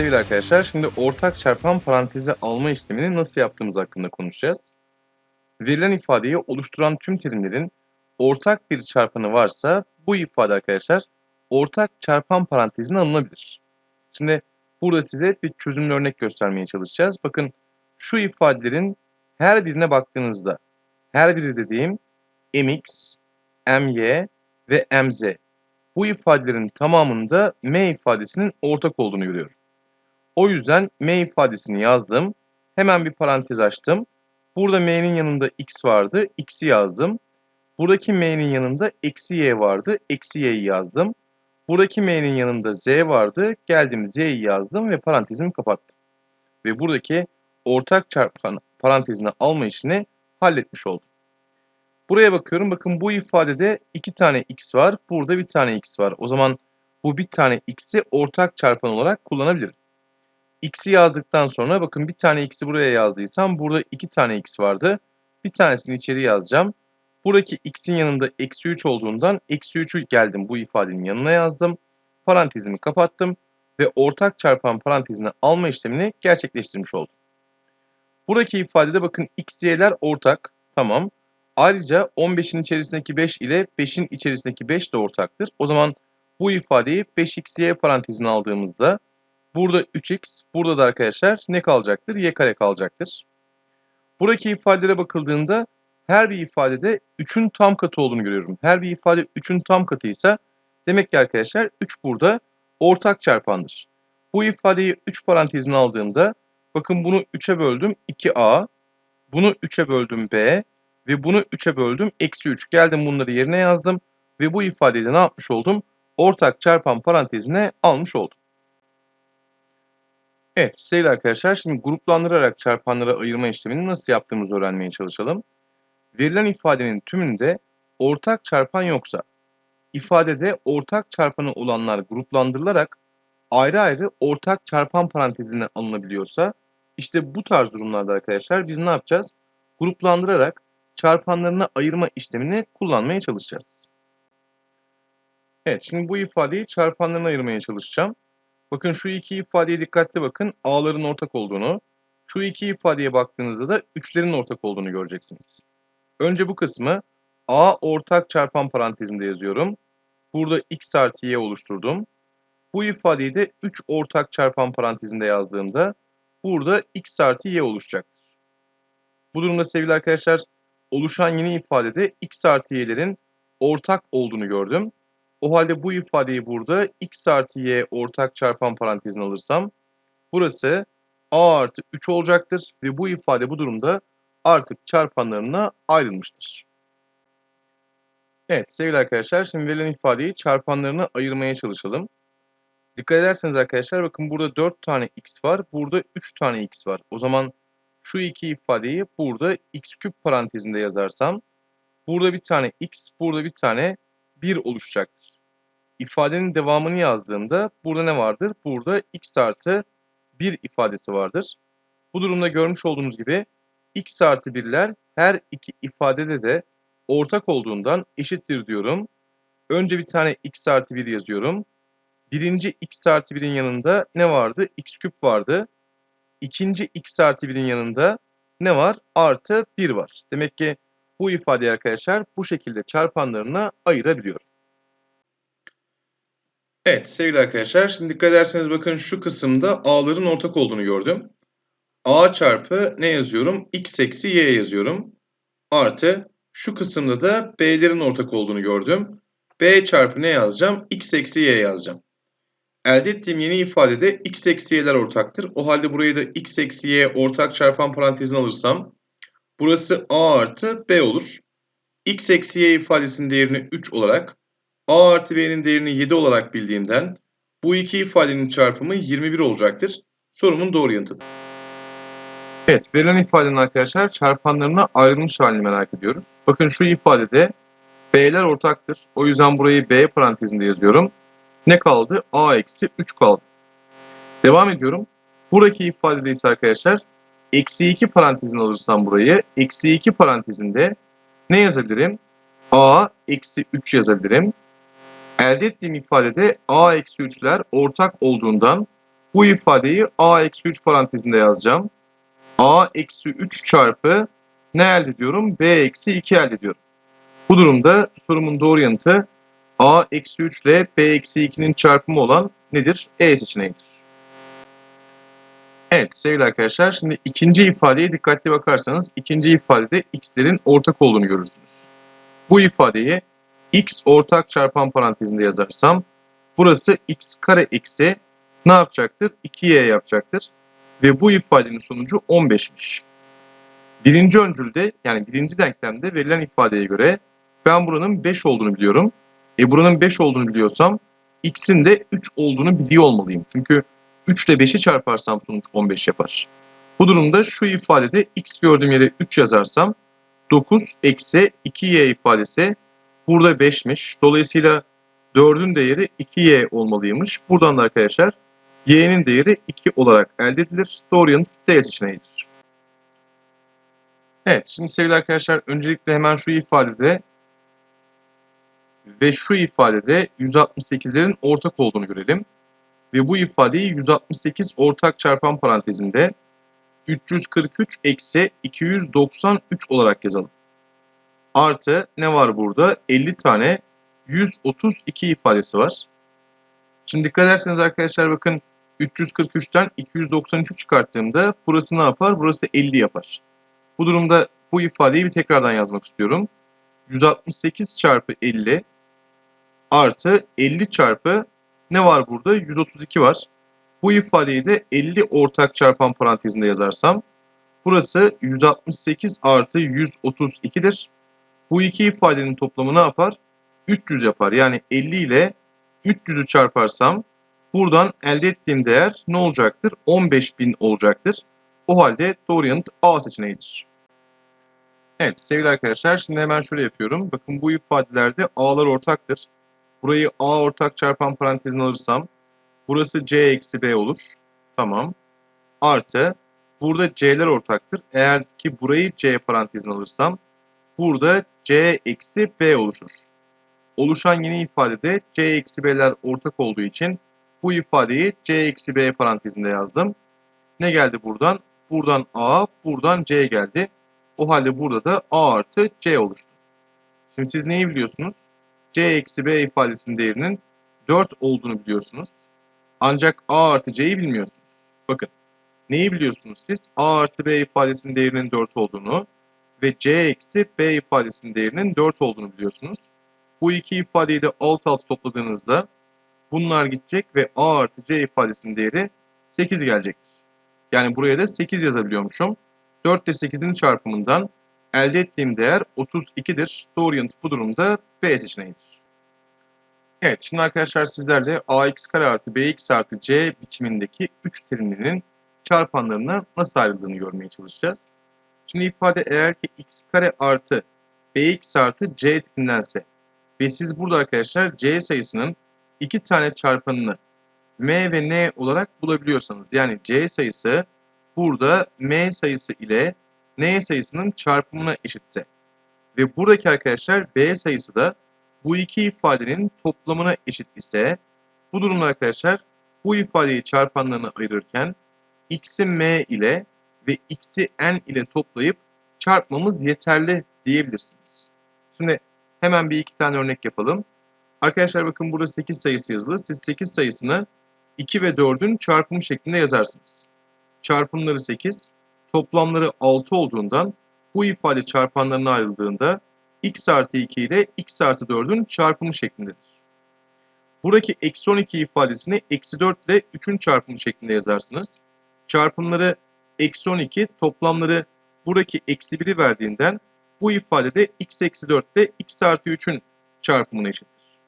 sevgili arkadaşlar şimdi ortak çarpan parantezi alma işlemini nasıl yaptığımız hakkında konuşacağız. Verilen ifadeyi oluşturan tüm terimlerin ortak bir çarpanı varsa bu ifade arkadaşlar ortak çarpan parantezine alınabilir. Şimdi burada size bir çözümlü örnek göstermeye çalışacağız. Bakın şu ifadelerin her birine baktığınızda her biri dediğim mx, my ve mz bu ifadelerin tamamında m ifadesinin ortak olduğunu görüyorum. O yüzden m ifadesini yazdım. Hemen bir parantez açtım. Burada m'nin yanında x vardı. x'i yazdım. Buradaki m'nin yanında eksi y vardı. Eksi y'yi yazdım. Buradaki m'nin yanında z vardı. Geldim z'yi yazdım ve parantezimi kapattım. Ve buradaki ortak çarpan parantezine alma işini halletmiş oldum. Buraya bakıyorum. Bakın bu ifadede iki tane x var. Burada bir tane x var. O zaman bu bir tane x'i ortak çarpan olarak kullanabilirim. X'i yazdıktan sonra bakın bir tane x'i buraya yazdıysam burada iki tane x vardı. Bir tanesini içeri yazacağım. Buradaki x'in yanında eksi 3 olduğundan eksi 3'ü geldim bu ifadenin yanına yazdım. Parantezimi kapattım ve ortak çarpan parantezine alma işlemini gerçekleştirmiş oldum. Buradaki ifadede bakın x, ortak. Tamam. Ayrıca 15'in içerisindeki 5 ile 5'in içerisindeki 5 de ortaktır. O zaman bu ifadeyi 5xy parantezine aldığımızda burada 3x, burada da arkadaşlar ne kalacaktır? y kare kalacaktır. Buradaki ifadelere bakıldığında her bir ifadede 3'ün tam katı olduğunu görüyorum. Her bir ifade 3'ün tam katıysa demek ki arkadaşlar 3 burada ortak çarpandır. Bu ifadeyi 3 parantezine aldığımda bakın bunu 3'e böldüm 2a, bunu 3'e böldüm b, ve bunu 3'e böldüm. Eksi 3 geldim bunları yerine yazdım. Ve bu ifadeyi de ne yapmış oldum? Ortak çarpan parantezine almış oldum. Evet sevgili arkadaşlar şimdi gruplandırarak çarpanlara ayırma işlemini nasıl yaptığımızı öğrenmeye çalışalım. Verilen ifadenin tümünde ortak çarpan yoksa ifadede ortak çarpanı olanlar gruplandırılarak ayrı ayrı ortak çarpan parantezine alınabiliyorsa işte bu tarz durumlarda arkadaşlar biz ne yapacağız? Gruplandırarak çarpanlarına ayırma işlemini kullanmaya çalışacağız. Evet, şimdi bu ifadeyi çarpanlarına ayırmaya çalışacağım. Bakın şu iki ifadeye dikkatli bakın. A'ların ortak olduğunu. Şu iki ifadeye baktığınızda da üçlerin ortak olduğunu göreceksiniz. Önce bu kısmı A ortak çarpan parantezinde yazıyorum. Burada x artı y oluşturdum. Bu ifadeyi de 3 ortak çarpan parantezinde yazdığımda burada x artı y oluşacaktır. Bu durumda sevgili arkadaşlar oluşan yeni ifadede x artı y'lerin ortak olduğunu gördüm. O halde bu ifadeyi burada x artı y ortak çarpan parantezine alırsam burası a artı 3 olacaktır ve bu ifade bu durumda artık çarpanlarına ayrılmıştır. Evet sevgili arkadaşlar şimdi verilen ifadeyi çarpanlarına ayırmaya çalışalım. Dikkat ederseniz arkadaşlar bakın burada 4 tane x var burada 3 tane x var. O zaman şu iki ifadeyi burada x küp parantezinde yazarsam burada bir tane x, burada bir tane 1 oluşacaktır. İfadenin devamını yazdığımda burada ne vardır? Burada x artı 1 ifadesi vardır. Bu durumda görmüş olduğunuz gibi x artı 1'ler her iki ifadede de ortak olduğundan eşittir diyorum. Önce bir tane x artı 1 yazıyorum. Birinci x artı 1'in yanında ne vardı? x küp vardı ikinci x artı 1'in yanında ne var? Artı 1 var. Demek ki bu ifadeyi arkadaşlar bu şekilde çarpanlarına ayırabiliyorum. Evet sevgili arkadaşlar şimdi dikkat ederseniz bakın şu kısımda a'ların ortak olduğunu gördüm. a çarpı ne yazıyorum? x eksi y yazıyorum. Artı şu kısımda da b'lerin ortak olduğunu gördüm. b çarpı ne yazacağım? x eksi y yazacağım. Elde ettiğim yeni ifadede x eksi y'ler ortaktır. O halde burayı da x eksi y ortak çarpan parantezine alırsam burası a artı b olur. x eksi y ifadesinin değerini 3 olarak a artı b'nin değerini 7 olarak bildiğimden bu iki ifadenin çarpımı 21 olacaktır. Sorumun doğru yanıtıdır. Evet, verilen ifadenin arkadaşlar çarpanlarına ayrılmış halini merak ediyoruz. Bakın şu ifadede b'ler ortaktır. O yüzden burayı b parantezinde yazıyorum ne kaldı? a eksi 3 kaldı. Devam ediyorum. Buradaki ifadede ise arkadaşlar eksi 2 parantezine alırsam burayı eksi 2 parantezinde ne yazabilirim? a eksi 3 yazabilirim. Elde ettiğim ifadede a eksi 3'ler ortak olduğundan Bu ifadeyi a eksi 3 parantezinde yazacağım. a eksi 3 çarpı ne elde ediyorum? b eksi 2 elde ediyorum. Bu durumda sorumun doğru yanıtı a eksi 3 ile b eksi 2'nin çarpımı olan nedir? E seçeneğidir. Evet sevgili arkadaşlar şimdi ikinci ifadeye dikkatli bakarsanız ikinci ifadede x'lerin ortak olduğunu görürsünüz. Bu ifadeyi x ortak çarpan parantezinde yazarsam burası x kare eksi ne yapacaktır? 2y yapacaktır. Ve bu ifadenin sonucu 15'miş. Birinci öncülde yani birinci denklemde verilen ifadeye göre ben buranın 5 olduğunu biliyorum. E buranın 5 olduğunu biliyorsam x'in de 3 olduğunu biliyor olmalıyım. Çünkü 3 ile 5'i çarparsam sonuç 15 yapar. Bu durumda şu ifadede x gördüğüm yere 3 yazarsam 9 eksi 2y ifadesi burada 5'miş. Dolayısıyla 4'ün değeri 2y olmalıymış. Buradan da arkadaşlar y'nin değeri 2 olarak elde edilir. Doğru D seçeneğidir. Evet şimdi sevgili arkadaşlar öncelikle hemen şu ifadede ve şu ifadede 168'lerin ortak olduğunu görelim. Ve bu ifadeyi 168 ortak çarpan parantezinde 343 eksi 293 olarak yazalım. Artı ne var burada? 50 tane 132 ifadesi var. Şimdi dikkat ederseniz arkadaşlar bakın 343'ten 293'ü çıkarttığımda burası ne yapar? Burası 50 yapar. Bu durumda bu ifadeyi bir tekrardan yazmak istiyorum. 168 çarpı 50 artı 50 çarpı ne var burada? 132 var. Bu ifadeyi de 50 ortak çarpan parantezinde yazarsam burası 168 artı 132'dir. Bu iki ifadenin toplamı ne yapar? 300 yapar. Yani 50 ile 300'ü çarparsam buradan elde ettiğim değer ne olacaktır? 15.000 olacaktır. O halde doğru yanıt A seçeneğidir. Evet sevgili arkadaşlar şimdi hemen şöyle yapıyorum. Bakın bu ifadelerde A'lar ortaktır. Burayı A ortak çarpan parantezine alırsam burası C eksi B olur. Tamam. Artı burada C'ler ortaktır. Eğer ki burayı C parantezine alırsam burada C eksi B oluşur. Oluşan yeni ifadede C eksi B'ler ortak olduğu için bu ifadeyi C eksi B parantezinde yazdım. Ne geldi buradan? Buradan A, buradan C geldi. O halde burada da A artı C oluştu. Şimdi siz neyi biliyorsunuz? C eksi B ifadesinin değerinin 4 olduğunu biliyorsunuz. Ancak A artı C'yi bilmiyorsunuz. Bakın neyi biliyorsunuz siz? A artı B ifadesinin değerinin 4 olduğunu ve C eksi B ifadesinin değerinin 4 olduğunu biliyorsunuz. Bu iki ifadeyi de alt alt topladığınızda bunlar gidecek ve A artı C ifadesinin değeri 8 gelecektir. Yani buraya da 8 yazabiliyormuşum. 4 ile 8'in çarpımından elde ettiğim değer 32'dir. Doğru yanıt bu durumda B seçeneğidir. Evet şimdi arkadaşlar sizlerle ax kare artı bx artı c biçimindeki 3 terimlerin çarpanlarına nasıl ayrıldığını görmeye çalışacağız. Şimdi ifade eğer ki x kare artı bx artı c tipindense ve siz burada arkadaşlar c sayısının iki tane çarpanını m ve n olarak bulabiliyorsanız yani c sayısı burada m sayısı ile n sayısının çarpımına eşitse ve buradaki arkadaşlar b sayısı da bu iki ifadenin toplamına eşit ise bu durumda arkadaşlar bu ifadeyi çarpanlarına ayırırken x'i m ile ve x'i n ile toplayıp çarpmamız yeterli diyebilirsiniz. Şimdi hemen bir iki tane örnek yapalım. Arkadaşlar bakın burada 8 sayısı yazılı. Siz 8 sayısını 2 ve 4'ün çarpımı şeklinde yazarsınız. Çarpımları 8, toplamları 6 olduğundan bu ifade çarpanlarına ayrıldığında x artı 2 ile x artı 4'ün çarpımı şeklindedir. Buradaki eksi 12 ifadesini eksi 4 ile 3'ün çarpımı şeklinde yazarsınız. Çarpımları eksi 12, toplamları buradaki eksi 1'i verdiğinden bu ifadede x eksi 4 ile x artı 3'ün çarpımına eşittir.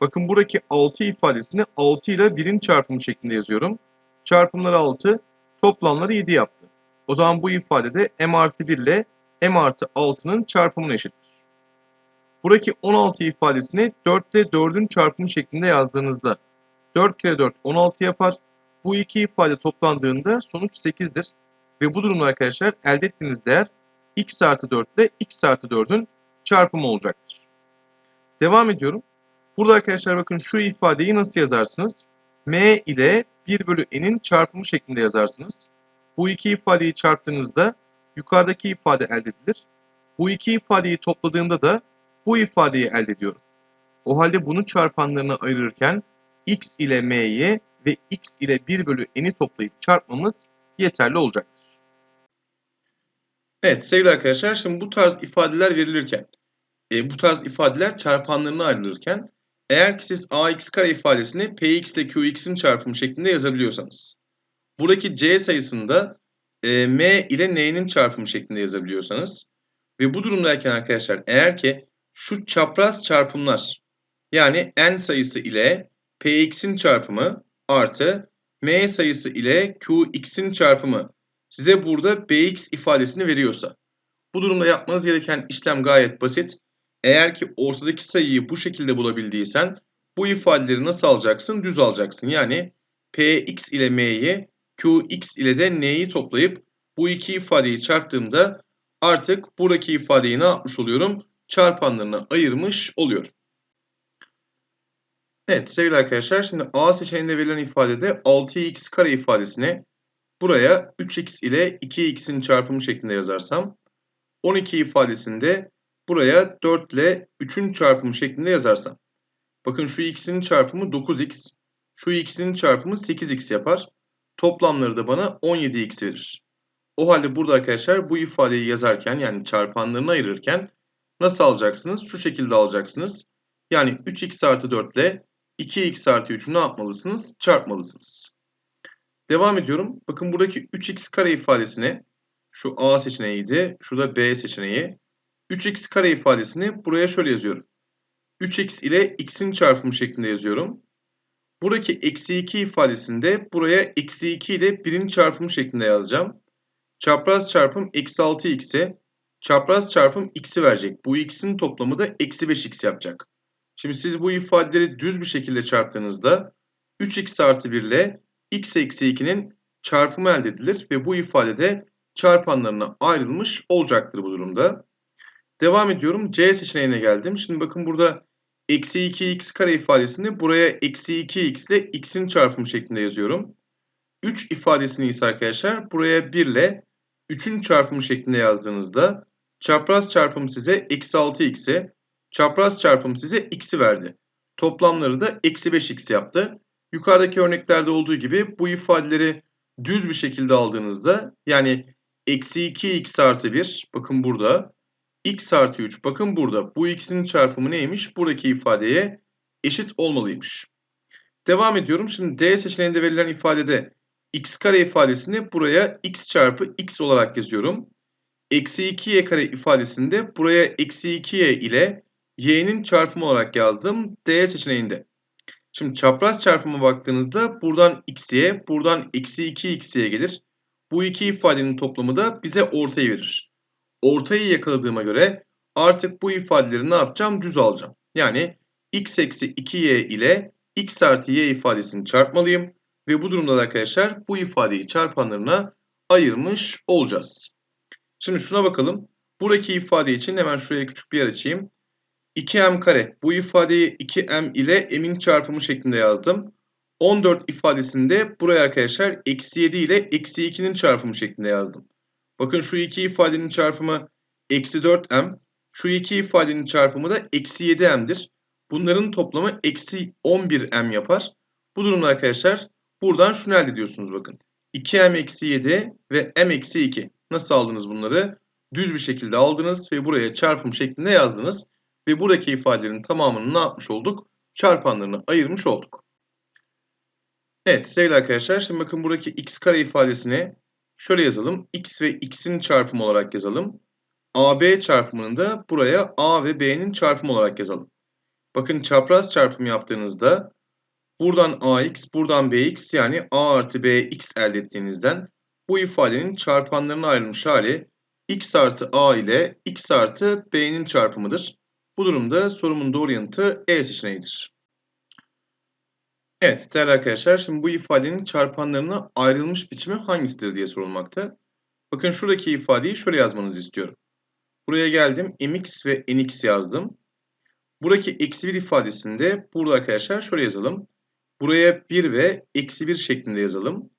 Bakın buradaki 6 ifadesini 6 ile 1'in çarpımı şeklinde yazıyorum. Çarpımları 6, toplamları 7 yaptı. O zaman bu ifadede m artı 1 ile m artı 6'nın çarpımına eşittir. Buradaki 16 ifadesini 4 ile 4'ün çarpımı şeklinde yazdığınızda 4 kere 4 16 yapar. Bu iki ifade toplandığında sonuç 8'dir. Ve bu durumda arkadaşlar elde ettiğiniz değer x artı 4 ile x artı 4'ün çarpımı olacaktır. Devam ediyorum. Burada arkadaşlar bakın şu ifadeyi nasıl yazarsınız? m ile 1 bölü n'in çarpımı şeklinde yazarsınız. Bu iki ifadeyi çarptığınızda yukarıdaki ifade elde edilir. Bu iki ifadeyi topladığımda da bu ifadeyi elde ediyorum. O halde bunu çarpanlarına ayırırken x ile m'yi ve x ile 1 bölü n'i toplayıp çarpmamız yeterli olacaktır. Evet sevgili arkadaşlar şimdi bu tarz ifadeler verilirken e, bu tarz ifadeler çarpanlarına ayrılırken eğer ki siz ax kare ifadesini px ile qx'in çarpımı şeklinde yazabiliyorsanız buradaki c sayısını da e, m ile n'nin çarpımı şeklinde yazabiliyorsanız ve bu durumdayken arkadaşlar eğer ki şu çapraz çarpımlar yani n sayısı ile px'in çarpımı artı m sayısı ile qx'in çarpımı size burada bx ifadesini veriyorsa bu durumda yapmanız gereken işlem gayet basit. Eğer ki ortadaki sayıyı bu şekilde bulabildiysen bu ifadeleri nasıl alacaksın? Düz alacaksın. Yani px ile m'yi qx ile de n'yi toplayıp bu iki ifadeyi çarptığımda artık buradaki ifadeyi ne yapmış oluyorum? Çarpanlarına ayırmış oluyorum. Evet sevgili arkadaşlar şimdi A seçeneğinde verilen ifadede 6x kare ifadesini buraya 3x ile 2x'in çarpımı şeklinde yazarsam 12 ifadesinde buraya 4 ile 3'ün çarpımı şeklinde yazarsam. Bakın şu x'in çarpımı 9x, şu x'in çarpımı 8x yapar. Toplamları da bana 17x verir. O halde burada arkadaşlar bu ifadeyi yazarken yani çarpanlarını ayırırken nasıl alacaksınız? Şu şekilde alacaksınız. Yani 3x artı 4 ile 2x artı 3'ü ne yapmalısınız? Çarpmalısınız. Devam ediyorum. Bakın buradaki 3x kare ifadesine şu A seçeneğiydi. Şu da B seçeneği. 3x kare ifadesini buraya şöyle yazıyorum. 3x ile x'in çarpımı şeklinde yazıyorum. Buradaki eksi 2 ifadesinde buraya eksi 2 ile 1'in çarpımı şeklinde yazacağım. Çapraz çarpım eksi 6x'e çapraz çarpım x'i verecek. Bu x'in toplamı da eksi 5x yapacak. Şimdi siz bu ifadeleri düz bir şekilde çarptığınızda 3x artı 1 ile x eksi 2'nin çarpımı elde edilir ve bu ifadede çarpanlarına ayrılmış olacaktır bu durumda. Devam ediyorum. C seçeneğine geldim. Şimdi bakın burada eksi 2x kare ifadesini buraya eksi 2x ile x'in çarpımı şeklinde yazıyorum. 3 ifadesini ise arkadaşlar buraya 1 ile 3'ün çarpımı şeklinde yazdığınızda çapraz çarpım size eksi 6x'e çapraz çarpım size x'i verdi. Toplamları da eksi 5x yaptı. Yukarıdaki örneklerde olduğu gibi bu ifadeleri düz bir şekilde aldığınızda yani eksi 2x artı 1 bakın burada x artı 3 bakın burada bu x'in çarpımı neymiş? Buradaki ifadeye eşit olmalıymış. Devam ediyorum. Şimdi D seçeneğinde verilen ifadede x kare ifadesini buraya x çarpı x olarak yazıyorum. Eksi 2y kare ifadesinde buraya eksi 2y ile y'nin çarpımı olarak yazdım D seçeneğinde. Şimdi çapraz çarpıma baktığınızda buradan x'ye, buradan eksi 2x'ye gelir. Bu iki ifadenin toplamı da bize ortayı verir. Ortayı yakaladığıma göre artık bu ifadeleri ne yapacağım? Düz alacağım. Yani x eksi 2y ile x artı y ifadesini çarpmalıyım. Ve bu durumda da arkadaşlar bu ifadeyi çarpanlarına ayırmış olacağız. Şimdi şuna bakalım. Buradaki ifade için hemen şuraya küçük bir yer açayım. 2m kare. Bu ifadeyi 2m ile m'in çarpımı şeklinde yazdım. 14 ifadesinde buraya arkadaşlar eksi 7 ile eksi 2'nin çarpımı şeklinde yazdım. Bakın şu iki ifadenin çarpımı eksi 4m. Şu iki ifadenin çarpımı da eksi 7m'dir. Bunların toplamı eksi 11m yapar. Bu durumda arkadaşlar buradan şunu elde ediyorsunuz bakın. 2m eksi 7 ve m eksi 2. Nasıl aldınız bunları? Düz bir şekilde aldınız ve buraya çarpım şeklinde yazdınız. Ve buradaki ifadelerin tamamını ne yapmış olduk? Çarpanlarını ayırmış olduk. Evet sevgili arkadaşlar şimdi bakın buradaki x kare ifadesini şöyle yazalım. x ve x'in çarpımı olarak yazalım. AB çarpımını da buraya a ve b'nin çarpımı olarak yazalım. Bakın çapraz çarpım yaptığınızda buradan ax, buradan bx yani a artı bx elde ettiğinizden bu ifadenin çarpanlarına ayrılmış hali x artı a ile x artı b'nin çarpımıdır. Bu durumda sorumun doğru yanıtı E seçeneğidir. Evet değerli arkadaşlar şimdi bu ifadenin çarpanlarına ayrılmış biçimi hangisidir diye sorulmakta. Bakın şuradaki ifadeyi şöyle yazmanızı istiyorum. Buraya geldim mx ve nx yazdım. Buradaki eksi 1 ifadesinde burada arkadaşlar şöyle yazalım. Buraya 1 ve eksi 1 şeklinde yazalım.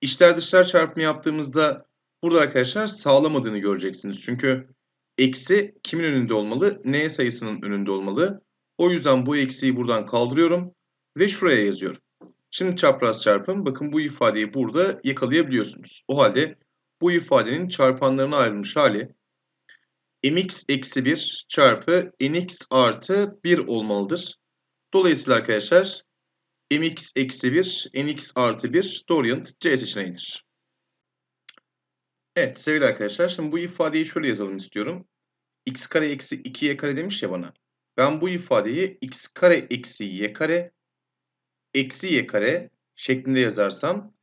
İçler dışlar çarpımı yaptığımızda burada arkadaşlar sağlamadığını göreceksiniz. Çünkü eksi kimin önünde olmalı? N sayısının önünde olmalı. O yüzden bu eksiyi buradan kaldırıyorum ve şuraya yazıyorum. Şimdi çapraz çarpım. Bakın bu ifadeyi burada yakalayabiliyorsunuz. O halde bu ifadenin çarpanlarına ayrılmış hali mx eksi 1 çarpı nx artı 1 olmalıdır. Dolayısıyla arkadaşlar mx eksi 1, nx artı 1 doğru yanıt C seçeneğidir. Evet sevgili arkadaşlar şimdi bu ifadeyi şöyle yazalım istiyorum. X kare eksi 2y kare demiş ya bana. Ben bu ifadeyi x kare eksi y kare eksi y kare şeklinde yazarsam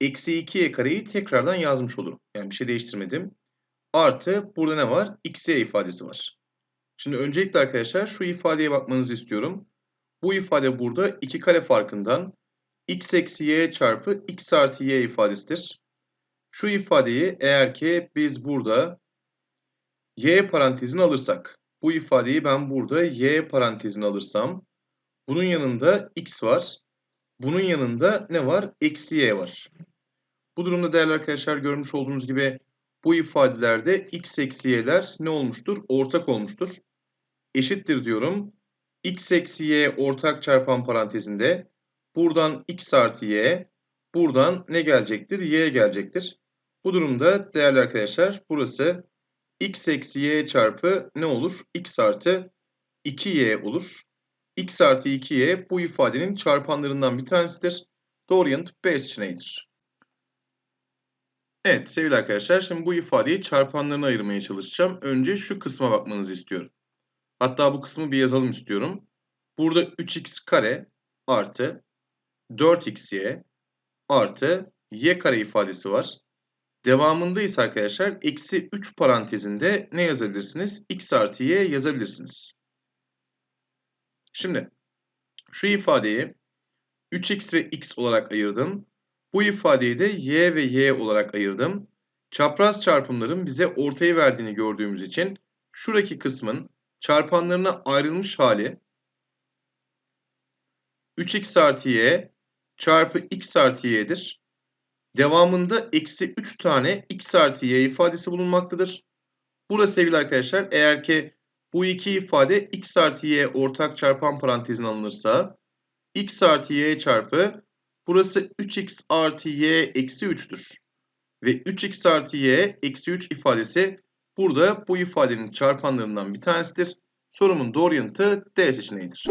eksi 2y kareyi tekrardan yazmış olurum. Yani bir şey değiştirmedim. Artı burada ne var? xy ifadesi var. Şimdi öncelikle arkadaşlar şu ifadeye bakmanızı istiyorum. Bu ifade burada 2 kare farkından x eksi y çarpı x artı y ifadesidir. Şu ifadeyi eğer ki biz burada y parantezini alırsak, bu ifadeyi ben burada y parantezini alırsam, bunun yanında x var, bunun yanında ne var? Eksi y var. Bu durumda değerli arkadaşlar görmüş olduğunuz gibi bu ifadelerde x eksi y'ler ne olmuştur? Ortak olmuştur. Eşittir diyorum. x eksi y ortak çarpan parantezinde buradan x artı y, buradan ne gelecektir? y gelecektir. Bu durumda değerli arkadaşlar burası x eksi y çarpı ne olur? x artı 2y olur. x artı 2y bu ifadenin çarpanlarından bir tanesidir. Doğru yanıt B seçeneğidir. Evet sevgili arkadaşlar şimdi bu ifadeyi çarpanlarına ayırmaya çalışacağım. Önce şu kısma bakmanızı istiyorum. Hatta bu kısmı bir yazalım istiyorum. Burada 3x kare artı 4xy artı y kare ifadesi var. Devamında ise arkadaşlar eksi 3 parantezinde ne yazabilirsiniz? x artı y yazabilirsiniz. Şimdi şu ifadeyi 3x ve x olarak ayırdım. Bu ifadeyi de y ve y olarak ayırdım. Çapraz çarpımların bize ortayı verdiğini gördüğümüz için şuradaki kısmın çarpanlarına ayrılmış hali 3x artı y çarpı x artı y'dir. Devamında eksi 3 tane x artı y ifadesi bulunmaktadır. Burada sevgili arkadaşlar eğer ki bu iki ifade x artı y ortak çarpan parantezine alınırsa x artı y çarpı burası 3x artı y eksi 3'tür. Ve 3x artı y eksi 3 ifadesi burada bu ifadenin çarpanlarından bir tanesidir. Sorumun doğru yanıtı D seçeneğidir.